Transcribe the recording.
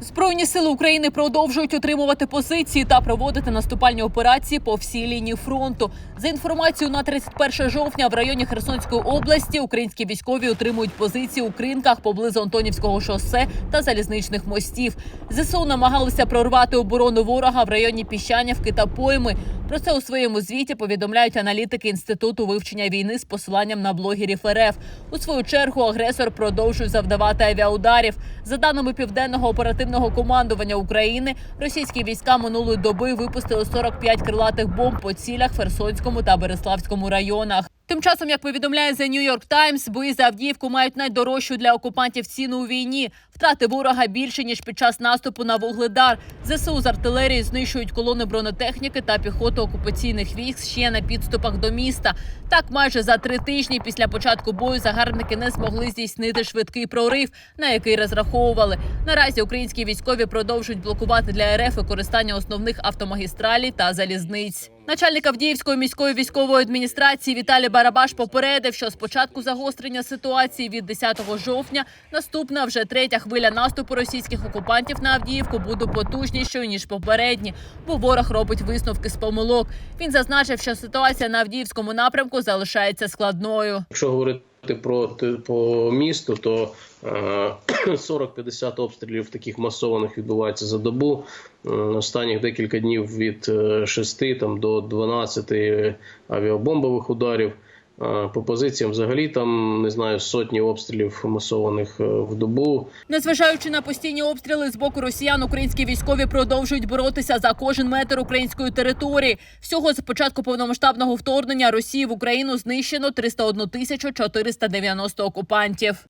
Збройні сили України продовжують утримувати позиції та проводити наступальні операції по всій лінії фронту. За інформацією на 31 жовтня в районі Херсонської області українські військові утримують позиції у кринках поблизу Антонівського шосе та залізничних мостів. ЗСУ намагалися прорвати оборону ворога в районі Піщанівки та Пойми. Про це у своєму звіті повідомляють аналітики інституту вивчення війни з посиланням на блогерів РФ. У свою чергу агресор продовжує завдавати авіаударів. За даними південного оперативного командування України, російські війська минулої доби випустили 45 крилатих бомб по цілях Херсонському та Береславському районах. Тим часом, як повідомляє The New York Times, бої за Авдіївку мають найдорожчу для окупантів ціну у війні. Втрати ворога більше ніж під час наступу на вугледар. ЗСУ з артилерії знищують колони бронетехніки та піхоту окупаційних військ ще на підступах до міста. Так, майже за три тижні після початку бою загарбники не змогли здійснити швидкий прорив, на який розраховували. Наразі українські військові продовжують блокувати для РФ використання основних автомагістралей та залізниць. Начальник Авдіївської міської військової адміністрації Віталій Барабаш попередив, що з початку загострення ситуації від 10 жовтня наступна вже третя хвиля наступу російських окупантів на Авдіївку буде потужнішою ніж попередні, бо ворог робить висновки з помилок. Він зазначив, що ситуація на Авдіївському напрямку залишається складною. Якщо говорити про по місту, то е, 40-50 обстрілів таких масованих відбувається за добу. Е, Останніх декілька днів від 6 там, до 12 авіабомбових ударів. Е, По позиціям взагалі там не знаю сотні обстрілів масованих е, в добу. Незважаючи на постійні обстріли з боку росіян, українські військові продовжують боротися за кожен метр української території. Всього з початку повномасштабного вторгнення Росії в Україну знищено 301 тисячу 490 окупантів.